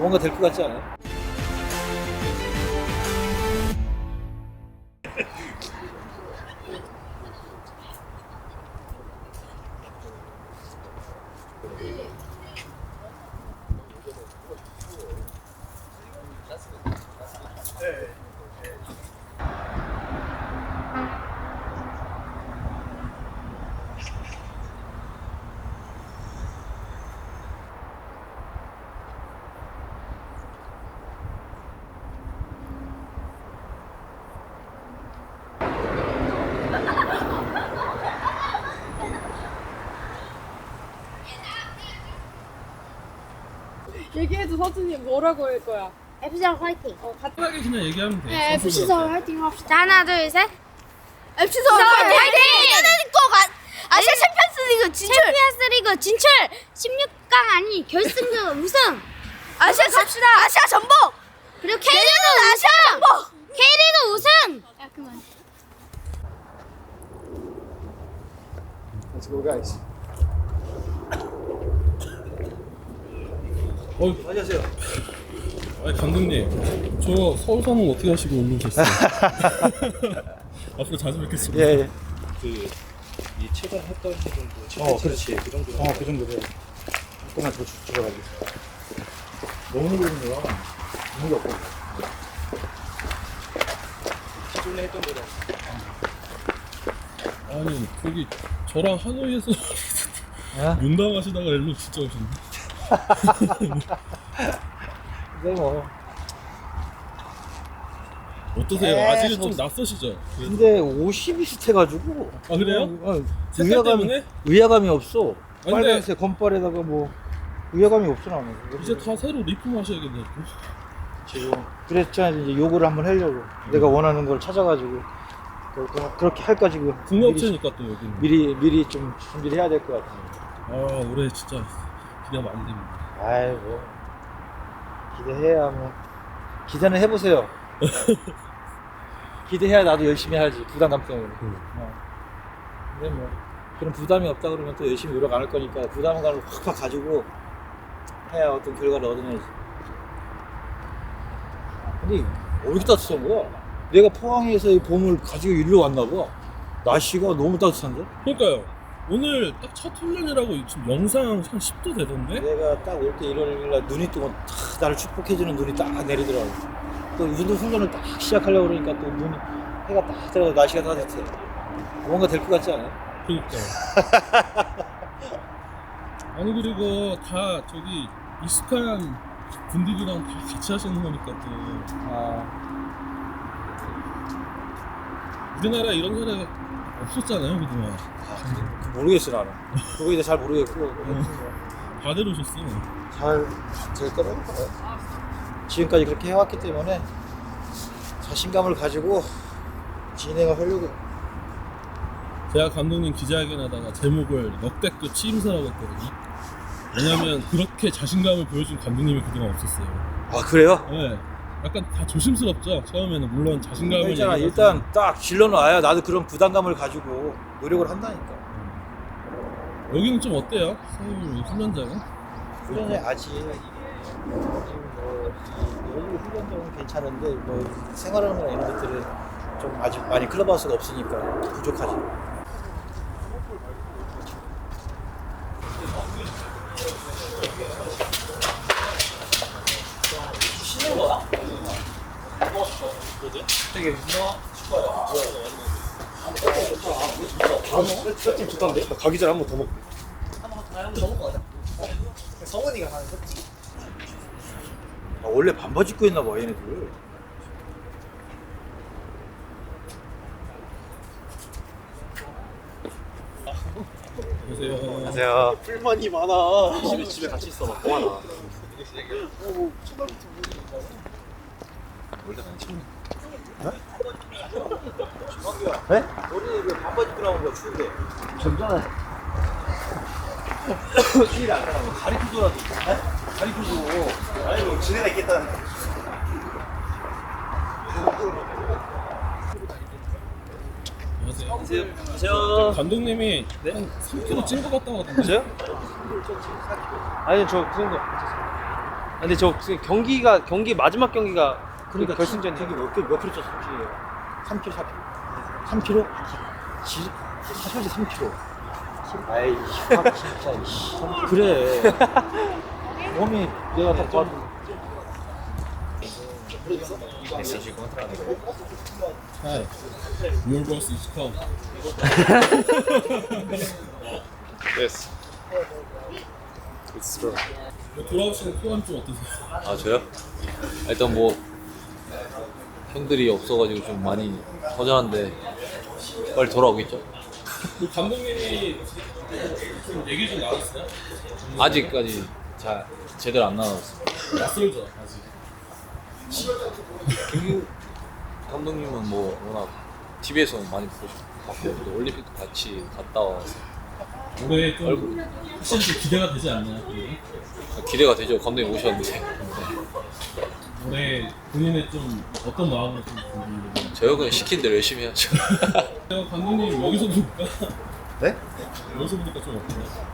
뭔가 될 것 같지 않아요? 얘기해줘 서준이 뭐라고 할 거야? FC랑 화이팅. 어 같이 편하게 그냥 얘기하면 돼. 네, FC. 서울 화이팅 합시다. 자, 하나, 둘, 셋. FC 서울 서울 화이팅! 화이팅! 이거 가 아시아 챔피언스 리그 진출 챔피언스 리그 진출! 16강 아니, 결승전 우승! 아시아 갑시다 아시아 전복 그리고 K리그 아시아 전복 K리그 우승! 야, 그만. Let's go guys. 어, 안녕하세요. 아니 감독님, 저 서울 사는 어떻게 하시고 올라오셨어요? 앞으로 자주 뵙겠습니다. 예, 예. 그이 체감 했던 정도 어, 그렇지. 그 정도 어, 그 정도 돼. 조금만 더 주- 들어가지. 너무 그러네요. 의미가 없고. 기존에 했던 거랑 아니 거기 저랑 하노이에서 아? 윤담하시다가 일로 진짜 오셨네. 근데 뭐. 어떠세요? 에이, 아직은 저- 좀 낯서시죠? 그래도. 근데 옷이 비슷해가지고. 아 그래요? 어, 색깔 의아감이, 때문에? 의아감이 없어. 근데- 빨간색 건빨에다가 뭐, 의아감이 없어, 나는. 이제 다 새로 리폼하셔야겠네요. 지금. 그랬잖아, 이제 요구를 한번 하려고. 내가 원하는 걸 찾아가지고. 그- 그- 그렇게 할까, 지금. 미리, 국내업체니까 또 여기는. 미리, 미리 좀 준비를 해야 될 것 같아. 아 올해 진짜 기대가 많이 됩니다. 아이, 뭐. 기대해야 뭐. 기대는 해보세요. 기대해야 나도 열심히 하지. 부담감 때문에. 어. 근데 뭐. 그런 부담이 없다 그러면 또 열심히 노력 안 할 거니까 부담감을 확확 가지고 해야 어떤 결과를. 근데 왜 이렇게 따뜻한 거야? 내가 포항에서 이 봄을 가지고 일로 왔나 봐. 날씨가 너무 따뜻한데? 그러니까요. 오늘 딱 첫 훈련이라고 지금 영상 한 10도 되던데? 내가 딱 올 때 일요일 날 눈이 뜨고 탁 나를 축복해주는 눈이 딱 내리더라고. 또 운동 훈련을 딱 시작하려고 그러니까 또 눈이 해가 딱 들어가 날씨가 따뜻해. 뭔가 될 것 같지 않아요? 그러니까. 아니 그리고 다 저기 익숙한 분들이랑 다 같이 하시는 거니까 또 아, 우리나라 이런 사례가 없었잖아요 그동안. 그 모르겠어 나는. 그거 이제 잘 모르겠고 다들 오셨어. 잘될 거라고 봐요. 지금까지 그렇게 해왔기 때문에 자신감을 가지고 진행을 하려고. 제가 감독님 기자회견 하다가 제목을 역대급 취임사라고 했거든요. 왜냐면 그렇게 자신감을 보여준 감독님이 그동안 없었어요. 아 그래요? 네. 약간 다 조심스럽죠. 처음에는 물론 자신감을 있잖아 얘기하지만 일단 딱 질러놔야 나도 그런 부담감을 가지고 노력을 한다니까. 여기는 좀 어때요? 서울 훈련장은? 훈련이 아직 뭐 여기 훈련장은 괜찮은데 뭐 생활하는 거나 이런 것들은 좀 아직 많이 클럽하우스가 없으니까 부족하지. 가기 전에 한 번 더 먹고 아, 원래 반바지 입고 있나 봐 얘네들. 안녕하세요. 안녕하세요. 불만이 많아. 집에 집에 같이 있어 막 뭐하나 네? 우리 왜 반바지 입고 나온 거야 추운데? 좀 전에. 추위를 안 타라고 가리켜줘라도. 네? 가리켜줘. 아니 뭐 지네가 있겠다 안녕하세요. 안녕하세요. 감독님이 한 3kg 찐것 같다고 하던데. 저요? 아니 저그 정도. 근데 저 경기가 경기 마지막 경기가 그러니까 결승전 되게 몇, 킬로- 몇 킬로 쪘어 솔직히 3킬로 4킬로 3킬로? 지, 사실 3킬로 아이 확 진짜 이씨. 그래 몸이 내가 딱 봐도 Hi. Your boss is come. Yes. It's true. 돌아오시는 소감 좀 어떠세요? 아 저요? 일단 뭐 형들이 없어가지고 좀 많이 허전한데 빨리 돌아오겠죠? 그 감독님이 좀 얘기 좀 나왔어요? 아직까지 잘 제대로 안 나왔어요. 낯설죠 아직. 김규 감독님은 뭐 워낙 TV에서 많이 보고 봤고 또 올림픽도 같이 갔다 와서 올해 좀 확실히 좀 기대가 되지 않나요? 기대가 되죠. 감독님 오셨는데 올해 본인의 좀 어떤 마음으로 좀 준비를 저 형은 시킨 대로 열심히 해야죠. 해요? 감독님 여기서 보니까 네? 여기서 보니까 좀 어떠나요?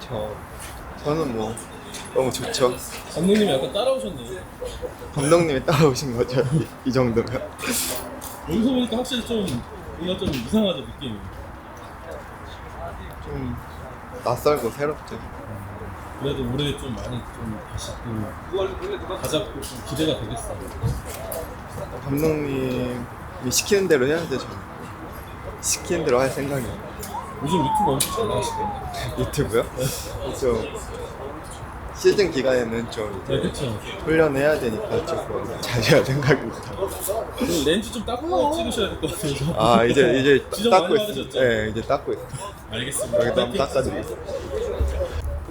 저 저는 뭐 너무 좋죠. 감독님이 약간 따라오셨네요. 감독님이 따라오신 거죠. 이, 이 정도면. 여기서 보니까 확실히 좀 뭔가 좀 이상하죠 느낌이. 좀 낯설고 새롭죠. 그래도 올해 좀 많이 좀 다시 또 가잡고 좀 기대가 되겠어요. 감독님이 시키는 대로 해야죠. 저는. 시키는 대로 할 생각이에요. 요즘 유튜브 엄청 잘 나가시거든요. 유튜브요? 좀 시즌 기간에는 좀 네, 그쵸. 훈련해야 되니까 조금 잘해야 생각입니다. 그 렌즈 좀 닦고 찍으셔야 될 것 같아요. 저. 아 이제 이제 지적 닦고. 받으셨죠? 네, 이제 닦고 있어요. 알겠습니다. 여기도 한번. 그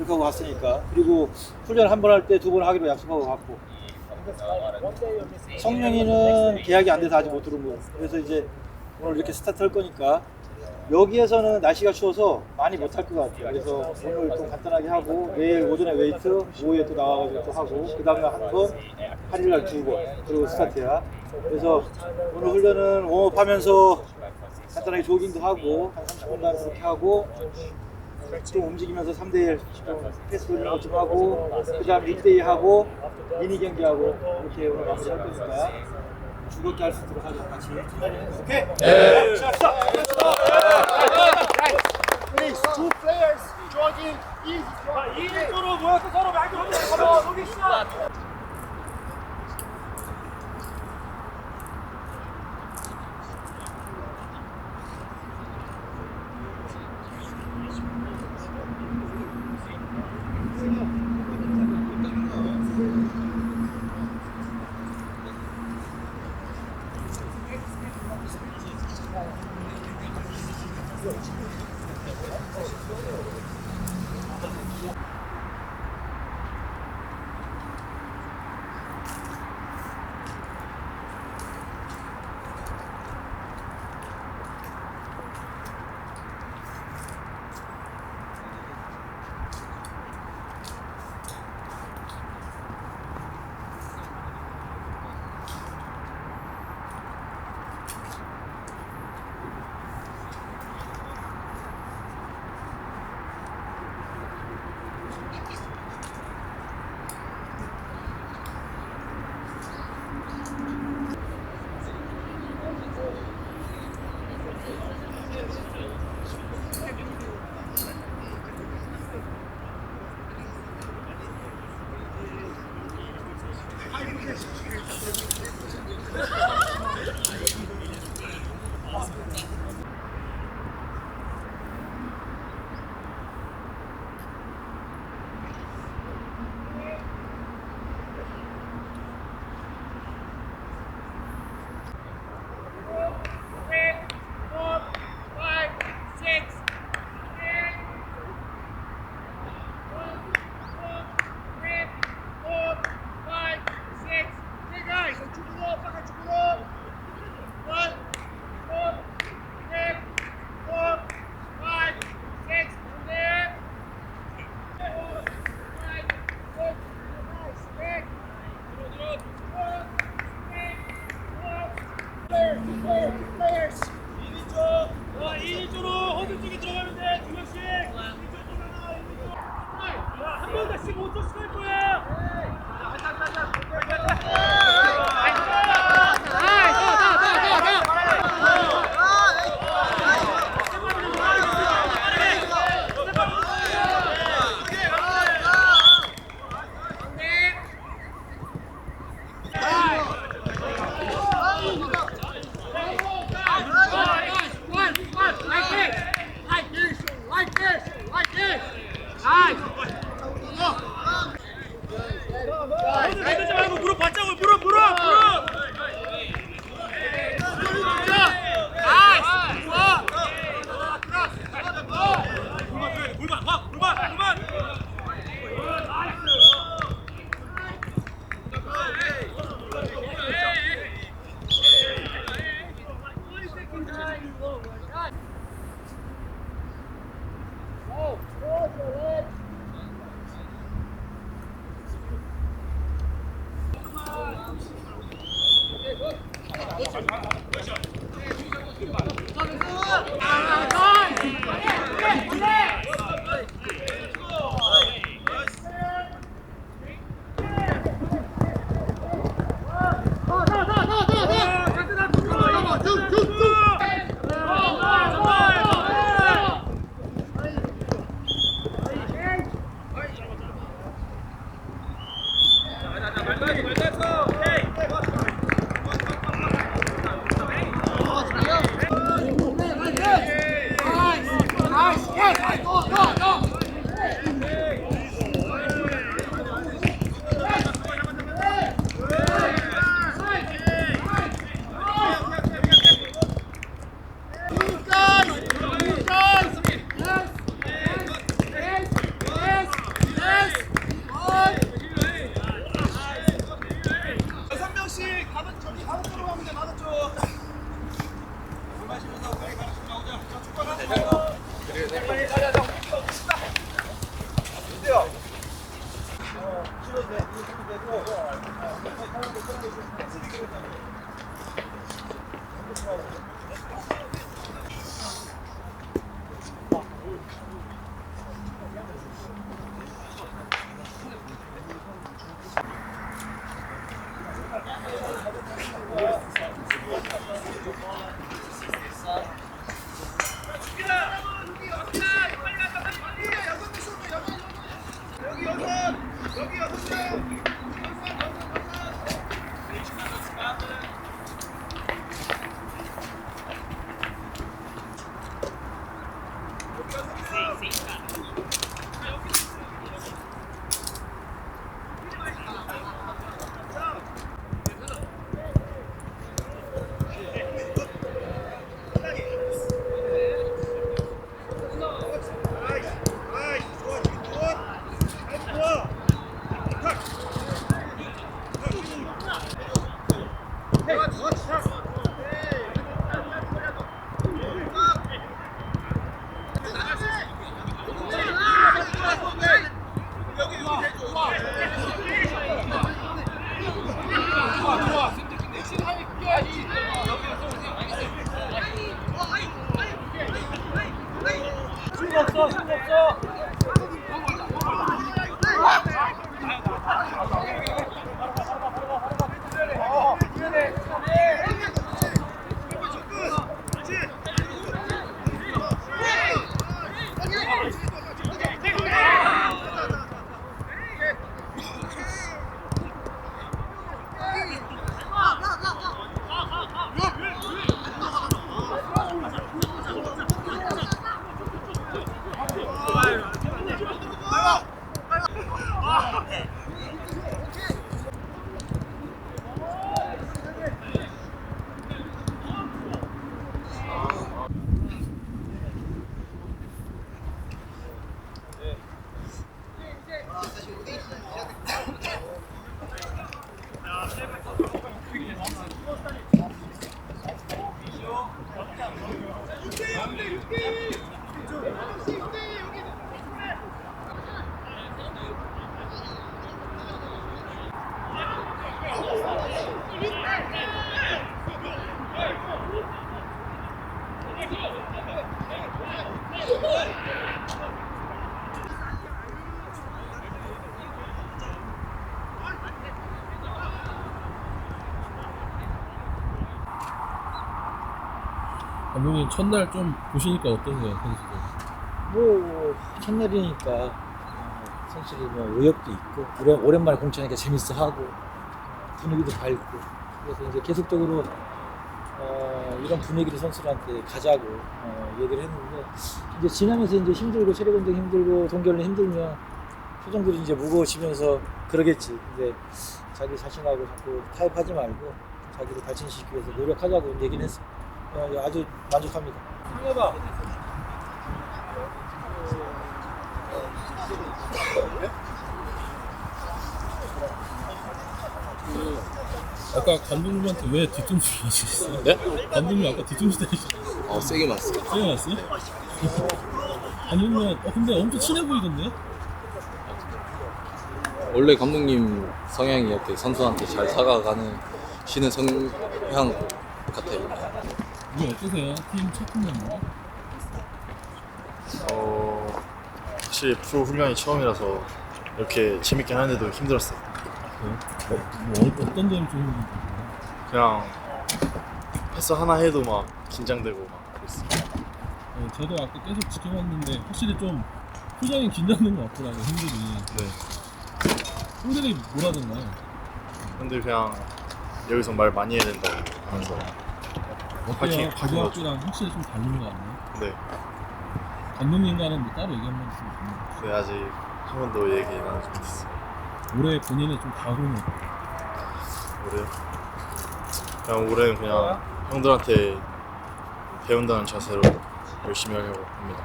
렇게 하고 갔으니까. 그리고 훈련 한 번 할 때 두 번 하기로 약속하고 갔고. 성년이는 계약이 안 돼서 아직 못 들어온 거예요. 그래서 이제 오늘 이렇게 스타트 할 거니까 여기에서는 날씨가 추워서 많이 못 할 것 같아요. 그래서 오늘 좀 간단하게 하고 내일 오전에 웨이트 오후에 또 나와가지고 또 하고 그 다음에 한번 8일날 두번. 그리고 스타트야. 그래서 오늘 훈련은 웜업 하면서 간단하게 조깅도 하고 한 30분 간 그렇게 하고 좀 움직이면서 3대1 패스 돌리는 것좀 하고 그 다음 1대2 하고 미니 경기하고 이렇게 오늘 마무리 할 거니까 즐겁게 할 수 있도록 하자 같이 오케이? 네 Please, two players jogging easy. 2인조로 모여서 서로 말도 하면서 서로 있어. 한 명씩 5초씩 할 거야. はい! Thank you. 감독님 첫날 좀 보시니까 어떠세요 선수들? 뭐 첫날이니까 어, 선수들이 뭐 의욕도 있고 오랜만에 공천하니까 재밌어하고 분위기도 밝고 그래서 이제 계속적으로 어, 이런 분위기를 선수들한테 가자고 어, 얘기를 했는데 이제 지나면서 이제 힘들고 체력 운동 힘들고 동결은 힘들면 표정들이 이제 무거워지면서 그러겠지. 근데 자기 자신하고 자꾸 타협하지 말고 자기를 발전시키기 위해서 노력하자고 했어. 어, 아주 만족합니다. 상해봐. 아까 감독님한테 왜 뒤통수 맞으셨어요? 네? 감독님 아까 뒤통수 때리셨어요? 어 세게 맞았어. 세게 맞았어요? 감독님 어, 근데 엄청 친해 보이던데? 원래 감독님 성향이 이렇게 선수한테 잘 사과가는 쉬는 성향. 이게 어떠세요? 팀첫 팀장님? 어, 사실 프로 훈련이 처음이라서 이렇게 재밌게 하는데도 힘들었어요. 뭐 어, 어떤 점이 좀 힘든가요? 그냥 패스 하나 해도 막 긴장되고 막 그랬어요. 어, 저도 아까 계속 지켜봤는데 확실히 좀 표정이 긴장된 것 같더라고요 형들이 네. 형들이 뭐라던가요? 근데 그냥 여기서 말 많이 해야 된다고 하면서 어때요? 파이팅 고등학교랑 확실히 좀 다른 것 같나요? 네, 감독님과는 뭐 따로 얘기 한 번씩 있나요? 네 아직 한 번도 얘기 나누지 못했어요. 올해 본인의 좀 각오는 올해 그냥 올해는 그냥 형들한테 배운다는 자세로 열심히 하려고 합니다.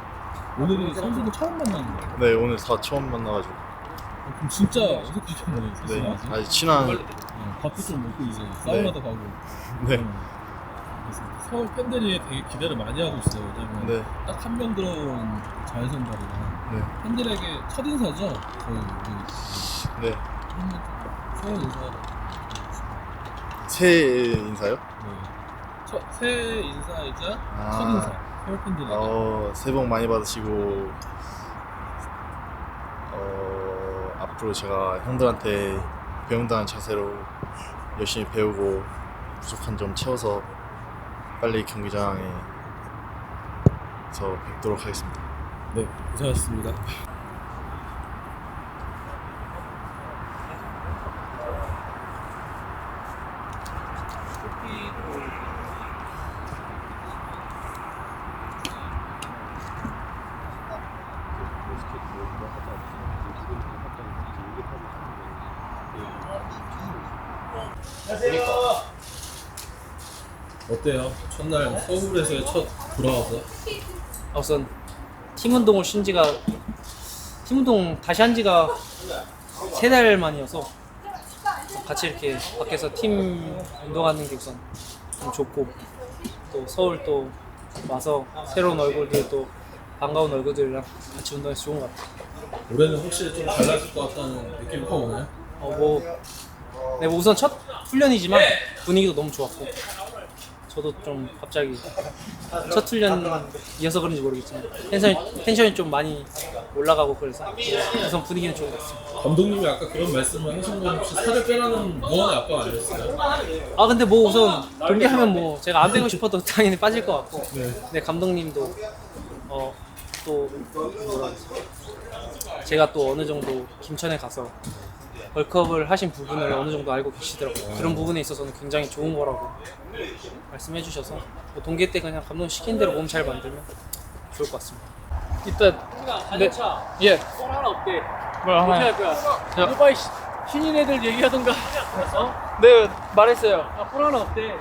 오늘이 선수들 처음 만나는 거예요? 네 오늘 다 처음 만나가지고 어, 그럼 진짜 어색하겠네요 사실 네 아직 아직 친한 네, 밥도 좀 먹고 이제 사우나도 가고 네 음. 서울 팬들이 되게 기대를 많이 하고 있어요 왜냐면 네, 딱 한 명 들어온 자유선발이랑 네, 팬들에게 첫 인사죠 저희 우리 네. 서울 인사를 새해 인사요? 네. 첫, 새해 인사이자 아. 첫 인사 서울 팬들에게 어, 새해 복 많이 받으시고 어, 앞으로 제가 형들한테 배운다는 자세로 열심히 배우고 부족한 점 채워서 빨리 경기장에서 뵙도록 하겠습니다. 네 고생하셨습니다 어때요? 첫날 서울에서의 첫 돌아와서 우선 팀 운동을 쉰 지가 팀 운동 다시 한 지가 세 달 만이어서 같이 이렇게 밖에서 팀 운동하는 게 우선 좀 좋고 또 서울 또 와서 새로운 얼굴들 또 반가운 얼굴들이랑 같이 운동해서 좋은 것 같아요. 올해는 확실히 좀 달라질 것 같다는 느낌이 확 오나요? 어, 뭐, 네, 뭐 우선 첫 훈련이지만 분위기도 너무 좋았고 저도 좀 갑자기 첫 훈련 이어서 그런지 모르겠지만 텐션이, 텐션이 좀 많이 올라가고 그래서 우선 분위기는 좋은 것 같습니다. 감독님이 아까 그런 말씀을 하신 건 혹시 살을 빼라는 무언의 압박 아니었어요? 아 근데 뭐 우선 경기하면 뭐 제가 안 빼고 싶어도 당연히 빠질 것 같고 네. 네 감독님도 어 또 뭐라? 제가 또 어느 정도 김천에 가서 월컵을 하신 부분을 어느 정도 알고 계시더라고요. 그런 부분에 있어서는 굉장히 좋은 거라고 말씀해 주셔서 뭐 동계 때 그냥 감독 시킨 대로 몸 잘 만들면 좋을 것 같습니다. 일단 네. 예. 볼 하나 없대. 뭘 하나요? 할 거야? 자. 빨리 신인 애들 얘기하던가. 네 말했어요. 아, 볼 하나 없대.